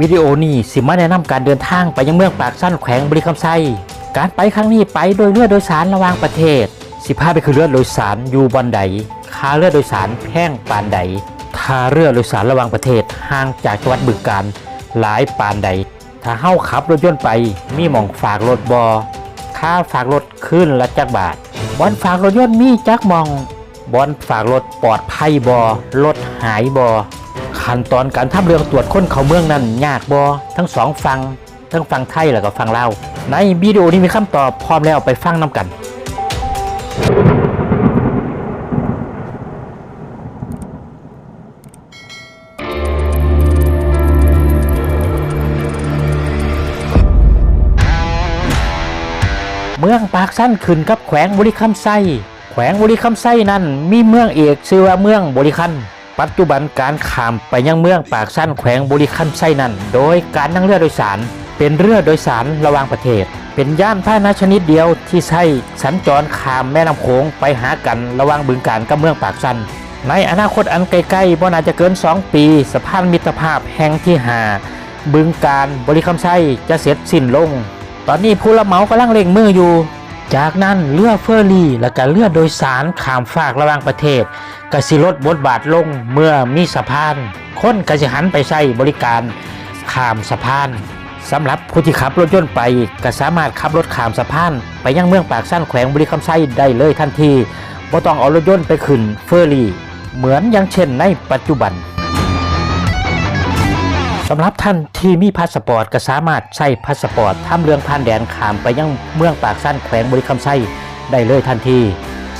วิดีโอนี้สิมาแนะนำการเดินทางไปยังเมืองปากสั้นแขวงบริคำไซการไปครั้งนี้ไปโดยเรือโดยสารระหว่างประเทศ สิพาไปคือเรือโดยสารอยู่บอนใดค่าเรือโดยสารแพงปานใดท่าเรือโดยสารระหว่างประเทศห่างจากจังหวัดบึงกาฬหลายปานใด ถ้าเฮาขับรถยนต์ไปมีหม่องฝากรถบอค่าฝากรถขึ้นละจักบาทบอนฝากรถยนต์มีจักมองบอนฝากรถปลอดภัยบอรถหายบอ ขั้นตอนการทำเรื่องตรวจค้นเขาเมืองนั้นยากบอทั้งสองฟังทั้งฟังไทยแล้วก็ฟังลาวในวิดีโอนี้มีคำตอบพร้อมแล้วไปฟังน้ำกัน เมืองปากสั้นขึ้นกับแขวงบริคัมไซแขวงบริคัมไซนั้นมีเมืองเอกชื่อว่าเมืองบริคัน ปัจจุบันการข้ามไปยังเมืองปากสั้นแขวงบริคัมไซนั้น โดยการนั่งเรือโดยสาร เป็นเรือโดยสารระหว่างประเทศ เป็นย่านพาหนะชนิดเดียวที่ใช้สัญจรข้ามแม่น้ำโขงไปหากันระหว่างบึงการกับเมืองปากสั้นในอนาคตอันใกล้ๆบ่น่าจะเกิน 2 ปีสะพานมิตรภาพแห่งที่หาบึงการบริคัมไซจะเสร็จสิ้นลง ตอนนี้ผู้รับเหมากำลังเร่งมืออยู่ จากนั้นเรือเฟอร์รี่ และก็เรือโดยสารข้ามฟากระหว่างประเทศกสิลดบทบาทลงเมื่อมีสะพาน คนกสิหันไปใช้บริการข้ามสะพานสำหรับผู้ที่ขับรถยนต์ไปก็สามารถขับรถข้ามสะพาน ไปยังเมืองปากสั้นแขวงบริคำไซได้เลยทันทีบ่ต้องเอารถยนต์ไปขึ้นเฟอร์รี่ เหมือนอย่างเช่นในปัจจุบัน สำหรับท่านที่มีพาสปอร์ตก็สามารถใช้พาสปอร์ตทำเรื่องผ่านแดนขามไปยังเมืองปากสั้นแขวงบริคำไซได้เลยทันที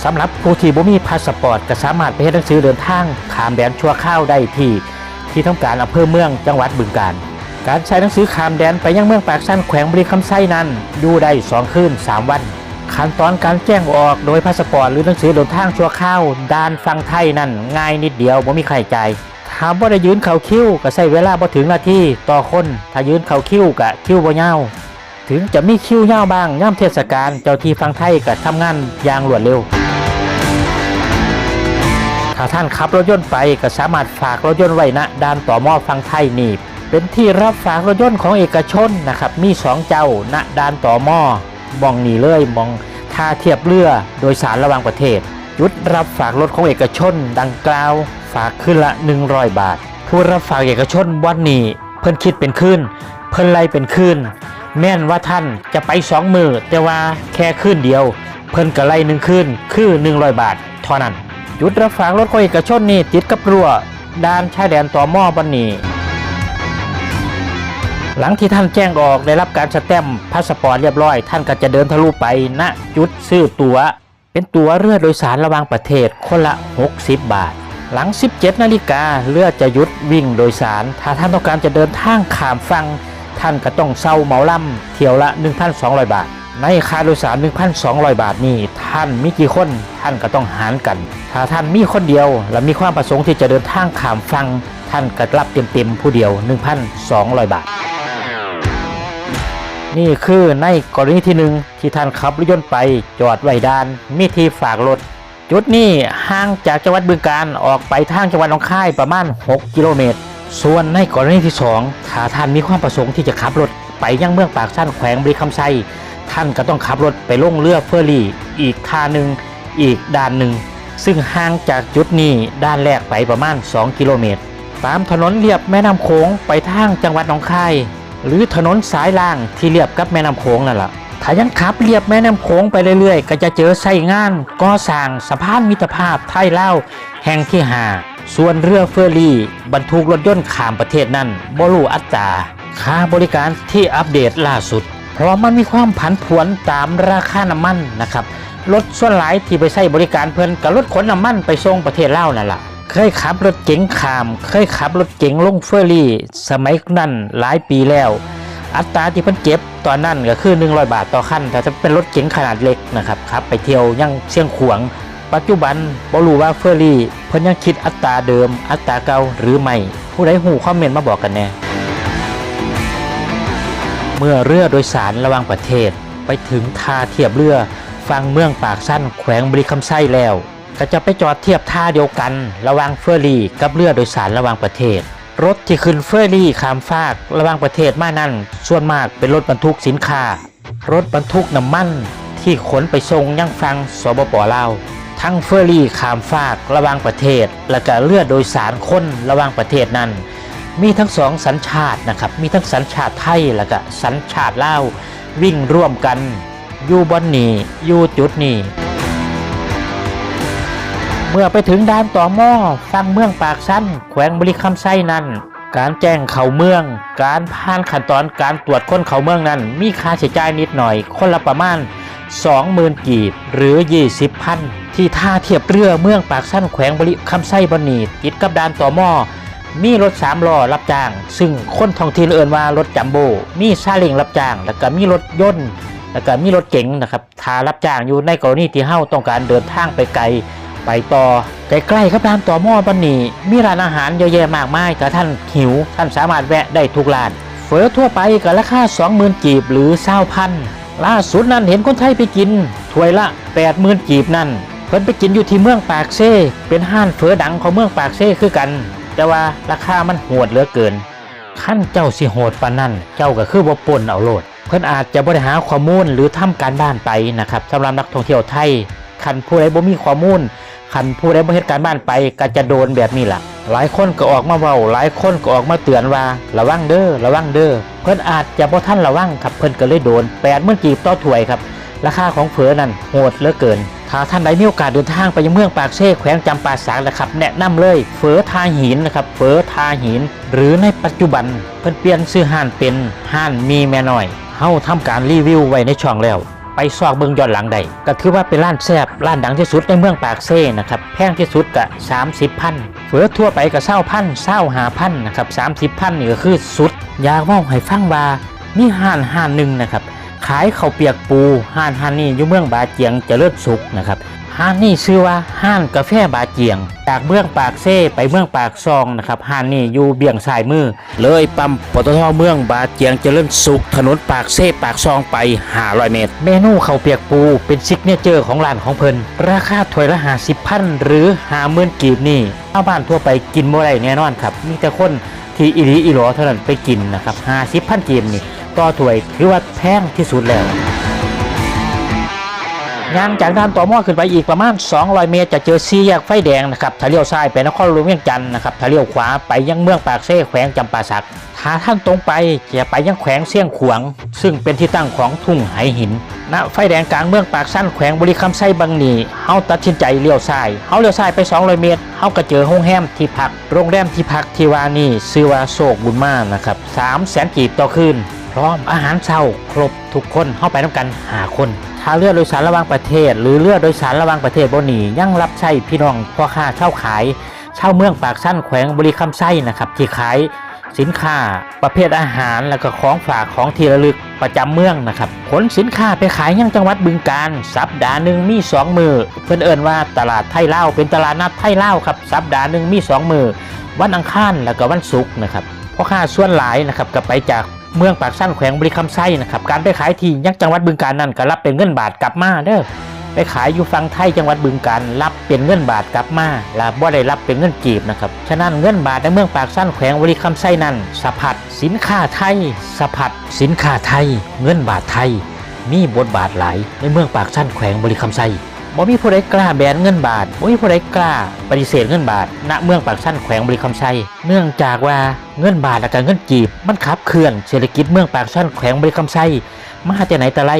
สำหรับผู้ที่บ่มีพาสปอร์ตก็สามารถไปเฮ็ดหนังสือเดินทางขามแดนชั่วข้าวได้ที่ ที่ทำการอำเภอเมืองจังหวัดบึงกาฬการใช้หนังสือขามแดนไปยังเมืองปากสั้นแขวงบริคำไซนั้นอยู่ได้2คืน3วันขั้นตอนการแจ้งออกโดยพาสปอร์ตหรือหนังสือเดินทางชั่วข้าวด้านฟังไทยนั่นง่ายนิดเดียวบ่มีใครจ่าย ถามว่าได้ยืนเข่าคิ้วก็ใช้เวลาบ่ถึงนาทีต่อคนถ้ายืนเข่าคิ้วก็คิ้วบ่ยาวถึงจะมีคิ้วยาวบ้างย่ำเทศกาลเจ้าที่ฟังไทยก็ทำงานอย่างรวดเร็วถ้าท่านขับรถยนต์ไปก็สามารถฝากรถยนต์ไว้ณด้านต่อหม้อฟังไทยนี่เป็นที่รับฝากรถยนต์ของเอกชนนะครับมีสองเจ้าณด้านต่อหม้อมองนี่เลยมองท่าเทียบเรือโดยสารระหว่างประเทศ ยุดรับฝากรถของเอกชน ดังกล่าว ฝากขึ้นละ 100 บาท ผู้รับฝากเอกชนวันนี้เพิ่นคิดเป็นคืนเพิ่นไล่เป็นคืนแม่นว่าท่านจะไปสองมือแต่ว่าแค่คืนเดียว เพิ่นก็ไล่หนึ่งคืนคือ 100 บาทเท่านั้นยุดรับฝากรถของเอกชนนี่ติดกับรั้วด้านชายแดนต่อหม้อบันนี้ หลังที่ท่านแจ้งออกได้รับการสแตมป์พาสปอร์ตเรียบร้อย ท่านก็จะเดินทะลุไปณจุดซื้อตั๋ว เป็นตั๋วเรือโดยสารระหว่างประเทศคนละ 60 บาท หลัง 17 นาฬิกาเรือจะหยุดวิ่งโดยสาร ถ้าท่านต้องการจะเดินทางข้ามฟังท่านก็ต้องเช่าเหมาลำเที่ยวละ 1,200 บาท ในค่าโดยสาร 1,200 บาทนี้ท่านมีกี่คนท่านก็ต้องหารกัน ถ้าท่านมีคนเดียว และมีความประสงค์ที่จะเดินทางข้ามฟังท่านก็รับเต็มๆผู้เดียว 1,200 บาท นี่คือในกรณีที่หนึ่งที่ท่านขับรถยนต์ไปจอดไว้ด้าน มีที่ฝากรถ จุดนี้ห่างจากจังหวัดบึงการออกไปทางจังหวัดหนองคายประมาณ 6 กิโลเมตร ส่วนในกรณีที่ 2 ถ้าท่านมีความประสงค์ที่จะขับรถไปยังเมืองปากสั้นแขวงบริคำไซท่านก็ต้องขับรถไปลงเรือเฟอร์รี่ อีกท่าหนึ่งอีกด้านหนึ่ง ซึ่งห่างจากจุดนี้ด้านแรกไปประมาณ 2 กิโลเมตร ตามถนนเลียบแม่น้ำโขงไปทางจังหวัดหนองคาย หรือถนนสายล่างที่เลียบกับแม่น้ำโขงนั่นแหละถ้ายังขับเลียบแม่น้ำโขงไปเรื่อยๆ ก็จะเจอไส้งานก่อสร้างสะพานมิตรภาพไทยลาวแห่งที่หาส่วนเรือเฟอร์รี่บรรทุกรถยนต์ข้ามประเทศนั้นบรูอัตราค่าบริการที่อัปเดตล่าสุด เพราะมันมีความผันผวนตามราคาน้ำมันนะครับรถส่วนหลายที่ไปใช้บริการเพิ่นกับรถขนน้ำมันไปส่งประเทศเลานั่นแหละ เคยขับรถเก๋งขาม เคยขับรถเก๋งลงเฟอร์รี่ สมัยนั้นหลายปีแล้ว อัตราที่เพิ่นเก็บตอนนั้นก็คือ 100 บาทต่อคันแต่จะเป็นรถเก๋งขนาดเล็กนะครับขับไปเที่ยวยังเชียงขวางปัจจุบันบ่รู้ว่าเฟอร์รี่ เพิ่นยังคิดอัตราเดิม อัตราเก่าหรือไม่ผู้ใดหูคอมเมนต์มาบอกกันแน่เมื่อเรือโดยสารระหว่างประเทศไปถึงท่าเทียบเรือฟังเมืองปากสั้นแขวงบริคำไส้แล้ว ก็จะไปจอดเทียบท่าเดียวกัน ระหว่างเฟอร์รี่ กับเรือโดยสารระหว่างประเทศ รถที่ขึ้นเฟอร์รี่ข้ามฟากระหว่างประเทศมานั่นส่วนมากเป็นรถบรรทุกสินค้า รถบรรทุกน้ำมันที่ขนไปส่งยังฟังสปปลาวทั้งเฟอร์รี่ข้ามฟากระหว่างประเทศ และก็เรือโดยสารคนระหว่างประเทศนั้นมีทั้งสองสัญชาตินะครับ มีทั้งสัญชาติไทยและก็สัญชาติลาววิ่งร่วมกัน อยู่บนนี้อยู่จุดนี้ เมื่อไปถึงด่านต่อหม้อฟังเมืองปากสั้น แขวงบริคำไส้นั้น การแจ้งเข้าเมือง การผ่านขั้นตอนการตรวจค้นเข้าเมืองนั้น มีค่าใช้จ่ายนิดหน่อย คนละประมาณ 20,000 กีบ หรือ 20พันที่ท่าเทียบเรือเมืองปากสั้นแขวงบริคำไส้บนนีติดกับด่านต่อหม้อมีรถสามล้อรับจ้าง ซึ่งคนท้องถิ่นเอ่นว่ารถจัมโบ้มีซาเล้งรับจ้าง แล้วก็มีรถยนต์แล้วก็มีรถเก๋งนะครับทารับจ้างอยู่ในกรณีที่เฮาต้องการเดินทางไปไกล ไปต่อใกล้ๆครับร้านต่อหม้อบันนีมีร้านอาหารเยอะแยะมากมายถ้าท่านหิว ท่านสามารถแวะได้ทุกร้าน เฟอทั่วไปกับราคา20,000กีบหรือ20,000พันล่าสุดนั้นเห็นคนไทยไปกินถ้วยละ80,000กีบนั่นเพิ่นไปกินอยู่ที่เมืองปากเซ่ เป็นห้านเฟอดังของเมืองปากเซ่คือกัน แต่ว่าราคามันโหดเหลือเกินขั้นเจ้าสิโหดปานนั่นเจ้าก็คือบ่ปนเอาโลด เพิ่นอาจจะบริหารข้อมูลหรือทำการบ้านไปนะครับสำหรับนักท่องเที่ยวไทยคันผู้ใดบ่มีข้อมูล คันผู้ใดบ่เฮ็ดการบ้านไปก็จะโดนแบบนี้ล่ะ หลายคนก็ออกมาเว้าหลายคนก็ออกมาเตือนว่าระวังเด้อระวังเด้อเพิ่นอาจจะบ่ทันระวังครับเพิ่นก็เลยโดน80,000กีบต่อถ้วยครับราคาของเฟอนั่นโหดเหลือเกิน ถ้าท่านใดมีโอกาสเดินทางไปยังเมืองปากเซ่แขวงจำปาสักนะครับ แนะนำเลยเฟอทาหินนะครับเฟอทาหิน หรือในปัจจุบันเพิ่นเปลี่ยนชื่อห้านเป็นห้านมีแม่น้อยเฮาทำการรีวิวไว้ในช่องแล้ว ไปซอกเบิ่งย้อนหลังใดก็ถือว่าเป็นร้านแซบร้านดังที่สุดในเมืองปากเซ่นะครับแพงที่สุดก็สามสิบพันเฟอทั่วไปก็เศร้าพันเศร้าหาพันนะครับสามสิบพันนี่ก็คือสุด อยากมองให้ฟังว่ามีห้านห้านหนึ่งนะครับ ขายข้าวเปียกปูห้านห้านนี่อยู่เมืองบาเจียงเจริญสุขนะครับห้านนี่ชื่อว่าห้านกาแฟบาเจียง จากเมืองปากเซ่ไปเมืองปากซองนะครับห้านนี่อยู่เบี่ยงสายมือ เลยปั๊มปตทเมืองบาเจียงเจริญสุข ถนนปากเซ่ปากซองไป500เมตร เมนูข้าวเปียกปูเป็นซิกเนเจอร์ของร้านของเพิ่นราคาถ้วยละ50พันหรือ50,000กีบนี่ชาวบ้านทั่วไปกินบ่ได้แน่นอนครับมีแต่คนที่อีหลีอีหลอเท่านั้นไปกินนะครับ50พันกีบนี่ ต่อถ้วยถือว่าแพงที่สุดแล้วย่างจากด้านต่อหม้อขึ้นไปอีกประมาณ 200 เมตร จะเจอสี่แยกไฟแดงนะครับถ้าเลี้ยวซ้ายไปนครหลวงเวียงจันทน์นะครับถ้าเลี้ยวขวาไปยังเมืองปากเซ่แขวงจำปาสักถ้าท่านตรงไปจะไปยังแขวงเสี่ยงขวง ซึ่งเป็นที่ตั้งของทุ่งไหหินณไฟแดงกลางเมืองปากสั้นแขวงบริคำไส้บางหนีเฮาตัดสินใจเลี้ยวซ้ายเฮาเลี้ยวซ้ายไป 200 เมตรเฮาก็เจอโรงแรมที่พัก โรงแรมที่พักที่ว่านี่ชื่อว่าโศกบุญมานะครับ3แสนกีบต่อคืน พร้อมอาหารเช้าครบทุกคนเข้าไปน้ำกันหาคนถ้าเรือโดยสารระหว่างประเทศ หรือเรือโดยสารระหว่างประเทศบนนียังรับใช้พี่น้องพ่อค้าเช่าขายเช่าเมืองปากสั้นแขวงบริคำไส้นะครับที่ขายสินค้าประเภทอาหารแล้วก็ของฝากของที่ระลึกประจำเมืองนะครับขนสินค้าไปขายยังจังหวัดบึงกาฬสัปดาห์หนึ่งมีสองมือเพื่อนเอินว่าตลาดไทยเล่าเป็นตลาดนัดไทยเล่าครับสัปดาห์หนึ่งมีสองมือวันอังคารแล้วก็วันศุกร์นะครับพ่อค้าส่วนหลายนะครับก็ไปจาก เมืองปากสั้นแขวงบริคำไส้นะครับ การไปขายที่ยังจังหวัดบึงกาฬนั่นก็รับเป็นเงินบาทกลับมาเด้อไปขายอยู่ฝั่งไทยจังหวัดบึงกาฬรับเป็นเงินบาทกลับมาและบ่ได้รับเป็นเงินกีบนะครับฉะนั้นเงินบาทในเมืองปากสั้นแขวงบริคำไส้นั่นสะพัดสินค้าไทยสะพัดสินค้าไทย เงินบาทไทย มีบทบาทหลายในเมืองปากสั้นแขวงบริคำไส้ บ่มีผู้ใดกล้าแบนเงินบาทบ่มีผู้ใดกล้าปฏิเสธเงินบาท ณ เมืองปากสั้นแขวงบริคำไซเนื่องจากว่าเงินบาทและก็เงินกีบ มันขับเคลื่อนเศรษฐกิจเมืองปากสั้นแขวงบริคำไซมาแต่ไหนแต่ไร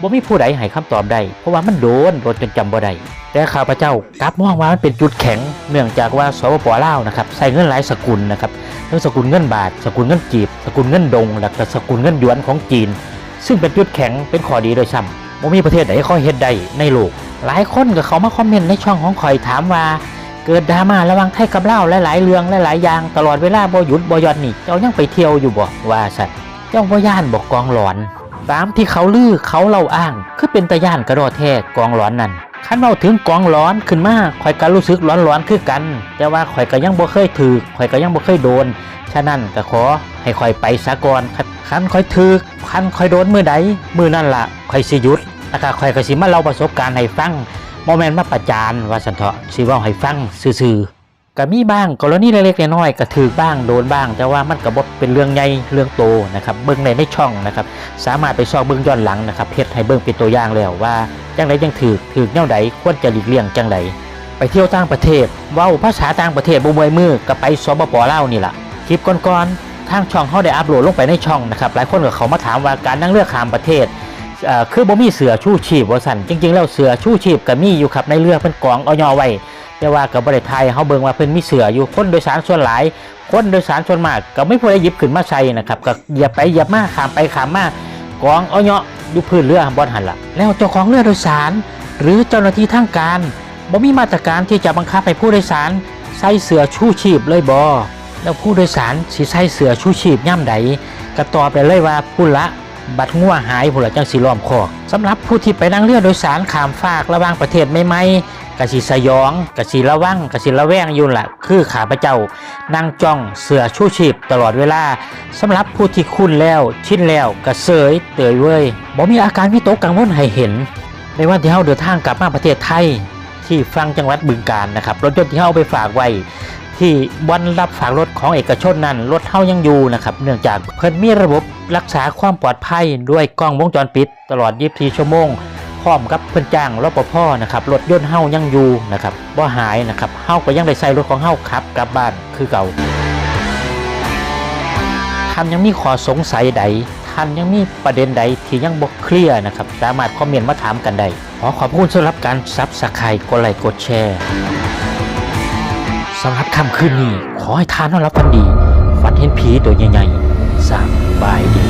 บ่มีผู้ใดให้คำตอบได้เพราะว่ามันโดนโดนจนจำบ่ได้แต่ข้าพเจ้ากลับมองว่ามันเป็นจุดแข็ง เนื่องจากว่าสปปลาวนะครับใส่เงินหลายสกุลนะครับทั้งสกุลเงินบาท สกุลเงินกีบ สกุลเงินดง และสกุลเงินหยวนของจีน ซึ่งเป็นจุดแข็งเป็นข้อดีโดยซ้ำ บ่มีประเทศไหนเขาเฮ็ดได้ในโลก หลายคนก็เขามาคอมเมนต์ในช่องของข่อยถามว่า เกิดดราม่าระหวังไทยกับเล่าหลายๆเรื่องหลายๆอย่างตลอดเวลาบ่หยุดบ่หย่อนนี่เจ้ายังไปเที่ยวอยู่บ่ว่าสัตว์เจ้าบ่ย่านบอกกองหลอนตามที่เขาลือเขาเล่าอ้าง คือเป็นตะย่านกระโดดแท้กองหลอนนั่นคันเว้าถึงกองหลอนขึ้นมาข่อยก็รู้สึกร้อนๆคือกัน แต่ว่าข่อยก็ยังบ่เคยถือข่อยก็ยังบ่เคยโดน ฉะนั้นก็ขอ ให้ข่อยไปซะก่อนคันข่อยถือคันข่อยโดนมือใดมือนั่นล่ะข่อยสิยุดแล้วก็ข่อยก็สิมาเล่าประสบการณ์ให้ฟังโมเมนต์มาประจานว่าสันเถาะสิว่าให้ฟังซื่อๆก็มีบ้างกรณีเล็กๆน้อยๆก็ถือบ้างโดนบ้าง แต่ว่ามันก็บ่เป็นเรื่องใหญ่เรื่องโตนะครับเบิ่งในในช่องนะครับสามารถไปซอกเบิ่งย้อนหลังนะครับเฮ็ดให้เบิ่งเป็นตัวอย่างแล้วว่าจังไดยังถือถือแนวใดควรจะหลีกเลี่ยงจังไดไปเที่ยวต่างประเทศเว้าภาษาต่างประเทศบ่มวยมือก็ไปสปปลานี่ล่ะคลิปก่อนๆ ทางช่องเฮาได้อัปโหลดลงไปในช่องนะครับหลายคนก็เขามาถามว่าการนั่งเรือข้ามประเทศเคือบ่มีเสือชูชีพว่าซั่นจริง ๆ แล้วเสือชูชีพก็มีอยู่ครับในเรือเพิ่นกองเอายอไว้แต่ว่ากับบริไทยเขาเบิ่งว่าเพิ่นมีเสืออยู่คนโดยสารส่วนหลาย คนโดยสารส่วนมากก็ไม่พอได้หยิบขึ้นมาใส่นะครับก็เหยียบไปเหยียบมาขามไปขามมากองเอาเนาะอยู่พื้นเรือบอนหันละแล้วเจ้าของเรือโดยสาร หรือเจ้าหน้าที่ทางการบ่มีมาตรการที่จะบังคับให้ผู้โดยสารใส่เสือชูชีพเลยบ่ แล้วผู้โดยสารสิใส่เสือชูชีพย่ำใดก็ตอบไปเลยว่าผู้ละบัตรงัวหายผู้ละจังสิล้อมคอกสำหรับผู้ที่ไปนั่งเรือโดยสารขามฟากระหว่างประเทศใหม่กสิสยองกสิระวังกสิระแวงอยู่ละคือขาพเจ้านั่งจ้องเสือชูชีพตลอดเวลาสำหรับผู้ที่คุ้นแล้วชินแล้วกระเสยเตยเว้ยบ่มีอาการวิตกกังวลให้เห็นในวันที่เฮาเดินทางกลับมาประเทศไทยที่ฟังจังหวัดบึงกาฬนะครับรถยนต์ที่เฮาเอาไปฝากไว้ ที่วันรับฝากรถของเอกชนนั้นรถเฮายังอยู่นะครับ เนื่องจากเพิ่นมีระบบรักษาความปลอดภัยด้วยกล้องวงจรปิด ตลอด 24 ชั่วโมงพร้อมกับเพิ่นจ้างรปภนะครับรถยนต์เฮายังอยู่นะครับบ่หายนะครับเฮาก็ยังได้ใช้รถของเฮาขับกลับบ้านคือเก่าท่านยังมีข้อสงสัยใดท่านยังมีประเด็นใดที่ยังบ่เคลียร์นะครับสามารถคอมเมนต์มาถามกันได้ขอขอบคุณสำหรับการซับสไครต์กดไลค์กดแชร์ สำหรับค่ำคืนนี้ ขอให้ทานนอนรับฝันดี ฝันเห็นผีตัวใหญ่ๆสบายดี